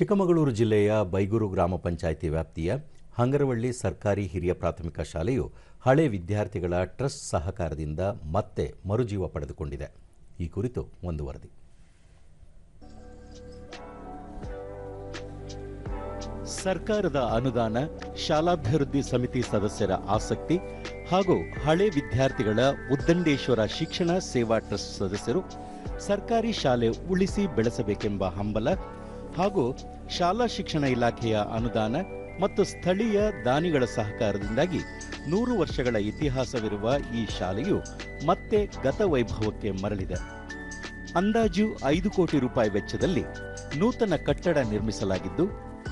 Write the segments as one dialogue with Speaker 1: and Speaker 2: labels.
Speaker 1: ಚಿಕ್ಕಮಗಳೂರು ಜಿಲ್ಲೆಯ ಬೈಗೂರು ಗ್ರಾಮ ಪಂಚಾಯಿತಿ ವ್ಯಾಪ್ತಿಯ ಹಂಗರವಳ್ಳಿ ಸರ್ಕಾರಿ ಹಿರಿಯ ಪ್ರಾಥಮಿಕ ಶಾಲೆಯು ಹಳೆ ವಿದ್ಯಾರ್ಥಿಗಳ ಟ್ರಸ್ಟ್ ಸಹಕಾರದಿಂದ ಮತ್ತೆ ಮರುಜೀವ ಪಡೆದುಕೊಂಡಿದೆ. ಈ ಕುರಿತು ಒಂದು ವರದಿ. ಸರ್ಕಾರದ ಅನುದಾನ, ಶಾಲಾಭಿವೃದ್ಧಿ ಸಮಿತಿ ಸದಸ್ಯರ ಆಸಕ್ತಿ ಹಾಗೂ ಹಳೆ ವಿದ್ಯಾರ್ಥಿಗಳ ಉದ್ದಂಡೇಶ್ವರ ಶಿಕ್ಷಣ ಸೇವಾ ಟ್ರಸ್ಟ್ ಸದಸ್ಯರು ಸರ್ಕಾರಿ ಶಾಲೆ ಉಳಿಸಿ ಬೆಳೆಸಬೇಕೆಂಬ ಹಂಬಲ ಹಾಗೂ ಶಾಲಾ ಶಿಕ್ಷಣ ಇಲಾಖೆಯ ಅನುದಾನ ಮತ್ತು ಸ್ಥಳೀಯ ದಾನಿಗಳ ಸಹಕಾರದಿಂದಾಗಿ ನೂರು ವರ್ಷಗಳ ಇತಿಹಾಸವಿರುವ ಈ ಶಾಲೆಯು ಮತ್ತೆ ಗತ ವೈಭವಕ್ಕೆ ಮರಳಿದೆ. ಅಂದಾಜು ಐದು ಕೋಟಿ ರೂಪಾಯಿ ವೆಚ್ಚದಲ್ಲಿ ನೂತನ ಕಟ್ಟಡ ನಿರ್ಮಿಸಲಾಗಿದ್ದು,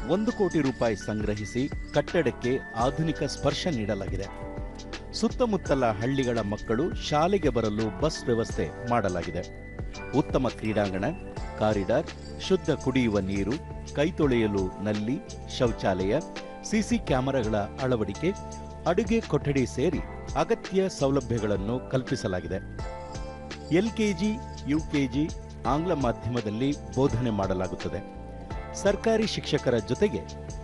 Speaker 1: ಒಂದು ಕೋಟಿ ರೂಪಾಯಿ ಸಂಗ್ರಹಿಸಿ ಕಟ್ಟಡಕ್ಕೆ ಆಧುನಿಕ ಸ್ಪರ್ಶ ನೀಡಲಾಗಿದೆ. ಸುತ್ತಮುತ್ತಲ ಹಳ್ಳಿಗಳ ಮಕ್ಕಳು ಶಾಲೆಗೆ ಬರಲು ಬಸ್ ವ್ಯವಸ್ಥೆ ಮಾಡಲಾಗಿದೆ. ಉತ್ತಮ ಕ್ರೀಡಾಂಗಣ ಕಾರಿಡಾರ್, ಶುದ್ಧ ಕುಡಿಯುವ ನೀರು, ಕೈ ತೊಳೆಯಲು ನಲ್ಲಿ, ಶೌಚಾಲಯ ಸಿಸಿ ಕ್ಯಾಮೆರಾಗಳ ಅಳವಡಿಕೆ, ಅಡುಗೆ ಕೊಠಡಿ ಸೇರಿ ಅಗತ್ಯ ಸೌಲಭ್ಯಗಳನ್ನು ಕಲ್ಪಿಸಲಾಗಿದೆ. ಎಲ್ಕೆಜಿ ಯುಕೆಜಿ ಆಂಗ್ಲ ಮಾಧ್ಯಮದಲ್ಲಿ ಬೋಧನೆ ಮಾಡಲಾಗುತ್ತದೆ. ಸರ್ಕಾರಿ ಶಿಕ್ಷಕರ ಜೊತೆಗೆ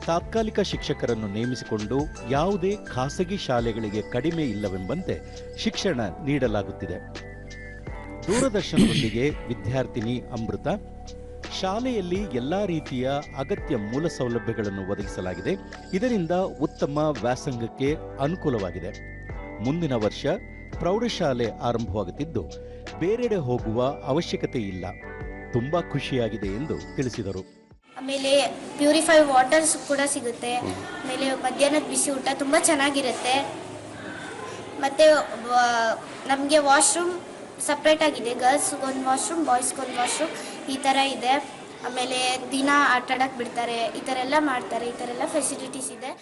Speaker 1: ತಾತ್ಕಾಲಿಕ ಶಿಕ್ಷಕರನ್ನು ನೇಮಿಸಿಕೊಂಡು ಯಾವುದೇ ಖಾಸಗಿ ಶಾಲೆಗಳಿಗೆ ಕಡಿಮೆ ಇಲ್ಲವೆಂಬಂತೆ ಶಿಕ್ಷಣ ನೀಡಲಾಗುತ್ತಿದೆ. ದೂರದರ್ಶನದೊಂದಿಗೆ ವಿದ್ಯಾರ್ಥಿನಿ ಅಮೃತ. ಶಾಲೆಯಲ್ಲಿ ಎಲ್ಲಾ ರೀತಿಯ ಅಗತ್ಯ ಮೂಲ ಸೌಲಭ್ಯಗಳನ್ನು ಒದಗಿಸಲಾಗಿದೆ. ಇದರಿಂದ ಉತ್ತಮ ವ್ಯಾಸಂಗಕ್ಕೆ ಅನುಕೂಲವಾಗಿದೆ. ಮುಂದಿನ ವರ್ಷ ಪ್ರೌಢಶಾಲೆ ಆರಂಭವಾಗುತ್ತಿದ್ದು, ಬೇರೆಡೆ ಹೋಗುವ ಅವಶ್ಯಕತೆ ಇಲ್ಲ. ತುಂಬಾ ಖುಷಿಯಾಗಿದೆ ಎಂದು ತಿಳಿಸಿದರು.
Speaker 2: ಆಮೇಲೆ ಪ್ಯೂರಿಫೈ ವಾಟರ್ಸ್ ಕೂಡ ಸಿಗುತ್ತೆ. ಆಮೇಲೆ ಮಧ್ಯಾಹ್ನದ ಬಿಸಿ ಊಟ ತುಂಬಾ ಚೆನ್ನಾಗಿರುತ್ತೆ. ಮತ್ತೆ ನಮಗೆ ವಾಶ್ರೂಮ್ ಸಪ್ರೇಟ್ ಆಗಿದೆ. ಗರ್ಲ್ಸ್ಗೊಂದು ವಾಶ್ರೂಮ್ ಬಾಯ್ಸ್ಗೊಂದು ವಾಶ್ರೂಮ್ ಈ ಥರ ಇದೆ. ಆಮೇಲೆ ದಿನ ಆಟ ಆಡಕ್ಕೆ ಬಿಡ್ತಾರೆ. ಈ ಥರ ಎಲ್ಲ ಮಾಡ್ತಾರೆ. ಈ ಥರ ಎಲ್ಲ ಫೆಸಿಲಿಟೀಸ್ ಇದೆ.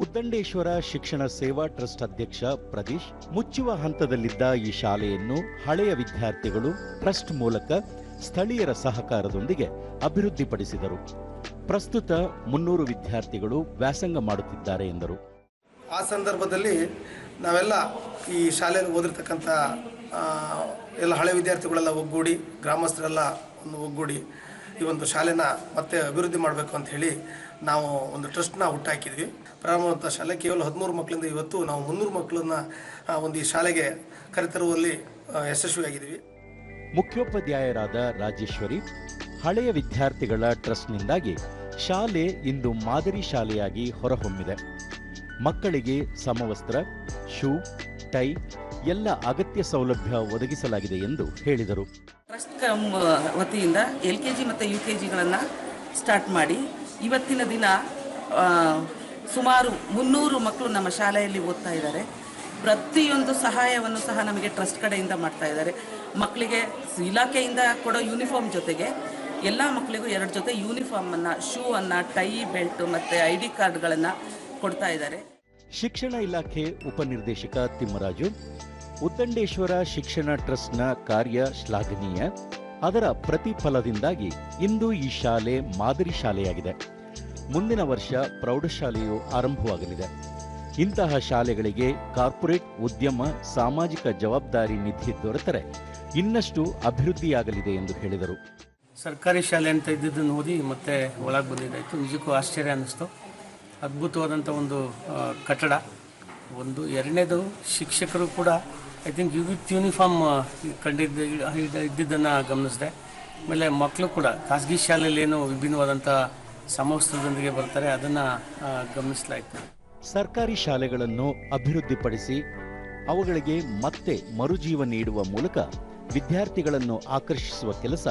Speaker 1: ಉದ್ದಂಡೇಶ್ವರ ಶಿಕ್ಷಣ ಸೇವಾ ಟ್ರಸ್ಟ್ ಅಧ್ಯಕ್ಷ ಪ್ರದೀಶ್ ಮುಚ್ಚುವ ಹಂತದಲ್ಲಿದ್ದ ಈ ಶಾಲೆಯನ್ನು ಹಳೆಯ ವಿದ್ಯಾರ್ಥಿಗಳು ಟ್ರಸ್ಟ್ ಮೂಲಕ ಸ್ಥಳೀಯರ ಸಹಕಾರದೊಂದಿಗೆ ಅಭಿವೃದ್ಧಿಪಡಿಸಿದರು. ಪ್ರಸ್ತುತ ಮುನ್ನೂರು ವಿದ್ಯಾರ್ಥಿಗಳು ವ್ಯಾಸಂಗ ಮಾಡುತ್ತಿದ್ದಾರೆ ಎಂದರು.
Speaker 3: ಆ ಸಂದರ್ಭದಲ್ಲಿ ನಾವೆಲ್ಲ ಈ ಶಾಲೆಯಲ್ಲಿ ಓದಿರ್ತಕ್ಕಂಥ ಎಲ್ಲ ಹಳೆ ವಿದ್ಯಾರ್ಥಿಗಳೆಲ್ಲ ಒಗ್ಗೂಡಿ, ಗ್ರಾಮಸ್ಥರೆಲ್ಲ ಒಂದು ಒಗ್ಗೂಡಿ ಈ ಒಂದು ಶಾಲೆನ ಮತ್ತೆ ಅಭಿವೃದ್ಧಿ ಮಾಡಬೇಕು ಅಂತ ಹೇಳಿ ನಾವು ಒಂದು ಟ್ರಸ್ಟ್ನ ಹುಟ್ಟಾಕಿದ್ವಿ. ಪ್ರಾರಂಭವಂಥ ಶಾಲೆ ಕೇವಲ ಹದಿಮೂರು ಮಕ್ಕಳಿಂದ ಇವತ್ತು ನಾವು ಮುನ್ನೂರು ಮಕ್ಕಳನ್ನ ಒಂದು ಈ ಶಾಲೆಗೆ ಕರೆತರುವಲ್ಲಿ ಯಶಸ್ವಿಯಾಗಿದ್ದೀವಿ
Speaker 1: ಮುಖ್ಯೋಪಾಧ್ಯಾಯರಾದ ರಾಜೇಶ್ವರಿ, ಹಳೆಯ ವಿದ್ಯಾರ್ಥಿಗಳ ಟ್ರಸ್ಟ್ನಿಂದಾಗಿ ಶಾಲೆ ಇಂದು ಮಾದರಿ ಶಾಲೆಯಾಗಿ ಹೊರಹೊಮ್ಮಿದೆ. ಮಕ್ಕಳಿಗೆ ಸಮವಸ್ತ್ರ, ಶೂ, ಟೈ ಎಲ್ಲ ಅಗತ್ಯ ಸೌಲಭ್ಯ ಒದಗಿಸಲಾಗಿದೆ ಎಂದು ಹೇಳಿದರು.
Speaker 4: ಟ್ರಸ್ಟ್ ವತಿಯಿಂದ ಎಲ್ ಕೆ ಜಿ ಮತ್ತು ಯು ಕೆ ಜಿಗಳನ್ನು ಸ್ಟಾರ್ಟ್ ಮಾಡಿ. ಇವತ್ತಿನ ದಿನ ಸುಮಾರು ಮುನ್ನೂರು ಮಕ್ಕಳು ನಮ್ಮ ಶಾಲೆಯಲ್ಲಿ ಓದ್ತಾ ಇದ್ದಾರೆ. ಪ್ರತಿಯೊಂದು ಸಹಾಯವನ್ನು ಸಹ ನಮಗೆ ಟ್ರಸ್ಟ್ ಕಡೆಯಿಂದ ಮಾಡ್ತಾ ಇದ್ದಾರೆ. ಮಕ್ಕಳಿಗೆ ಇಲಾಖೆಯಿಂದ ಕೊಡೋ ಯೂನಿಫಾರ್ಮ್ ಜೊತೆಗೆ ಎಲ್ಲ ಮಕ್ಕಳಿಗೂ ಎರಡು ಜೊತೆ ಯೂನಿಫಾರ್ಮನ್ನು ಶೂ ಅನ್ನು ಟೈ ಬೆಲ್ಟ್ ಮತ್ತು ಐ ಡಿ ಕಾರ್ಡ್ಗಳನ್ನು ಕೊಡ್ತಾ ಇದ್ದಾರೆ.
Speaker 1: ಶಿಕ್ಷಣ ಇಲಾಖೆ ಉಪನಿರ್ದೇಶಕ ತಿಮ್ಮರಾಜು ಉದ್ದಂಡೇಶ್ವರ ಶಿಕ್ಷಣ ಟ್ರಸ್ಟ್ನ ಕಾರ್ಯ ಶ್ಲಾಘನೀಯ. ಅದರ ಪ್ರತಿಫಲದಿಂದಾಗಿ ಇಂದು ಈ ಶಾಲೆ ಮಾದರಿ ಶಾಲೆಯಾಗಿದೆ. ಮುಂದಿನ ವರ್ಷ ಪ್ರೌಢಶಾಲೆಯು ಆರಂಭವಾಗಲಿದೆ. ಇಂತಹ ಶಾಲೆಗಳಿಗೆ ಕಾರ್ಪೊರೇಟ್ ಉದ್ಯಮ, ಸಾಮಾಜಿಕ ಜವಾಬ್ದಾರಿ ನಿಧಿ ದೊರೆತರೆ ಇನ್ನಷ್ಟು ಅಭಿವೃದ್ಧಿಯಾಗಲಿದೆ ಎಂದು ಹೇಳಿದರು.
Speaker 5: ಸರ್ಕಾರಿ ಶಾಲೆ ಅಂತ ಇದ್ದಿದ್ದನ್ನು ಓದಿ ಮತ್ತೆ ಒಳಗೆ ಬಂದಿದ್ದಾಯಿತು. ನಿಜಕ್ಕೂ ಆಶ್ಚರ್ಯ ಅನ್ನಿಸ್ತು. ಅದ್ಭುತವಾದಂಥ ಒಂದು ಕಟ್ಟಡ. ಒಂದು ಎರಡನೇದು ಶಿಕ್ಷಕರು ಕೂಡ ಐ ಥಿಂಕ್ ವಿತ್ ಯೂನಿಫಾರ್ಮ್ ಕಂಡಿದ್ದ ಇದ್ದಿದ್ದನ್ನು ಗಮನಿಸಿದೆ. ಆಮೇಲೆ ಮಕ್ಕಳು ಕೂಡ, ಖಾಸಗಿ ಶಾಲೆಯಲ್ಲಿ ಏನು ವಿಭಿನ್ನವಾದಂಥ ಸಮವಸ್ತ್ರದೊಂದಿಗೆ ಬರ್ತಾರೆ, ಅದನ್ನು ಗಮನಿಸಲಾಯಿತು.
Speaker 1: ಸರ್ಕಾರಿ ಶಾಲೆಗಳನ್ನು ಅಭಿವೃದ್ಧಿಪಡಿಸಿ, ಅವುಗಳಿಗೆ ಮತ್ತೆ ಮರುಜೀವ ನೀಡುವ ಮೂಲಕ ವಿದ್ಯಾರ್ಥಿಗಳನ್ನು ಆಕರ್ಷಿಸುವ ಕೆಲಸ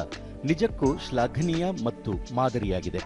Speaker 1: ನಿಜಕ್ಕೂ ಶ್ಲಾಘನೀಯ ಮತ್ತು ಮಾದರಿಯಾಗಿದೆ.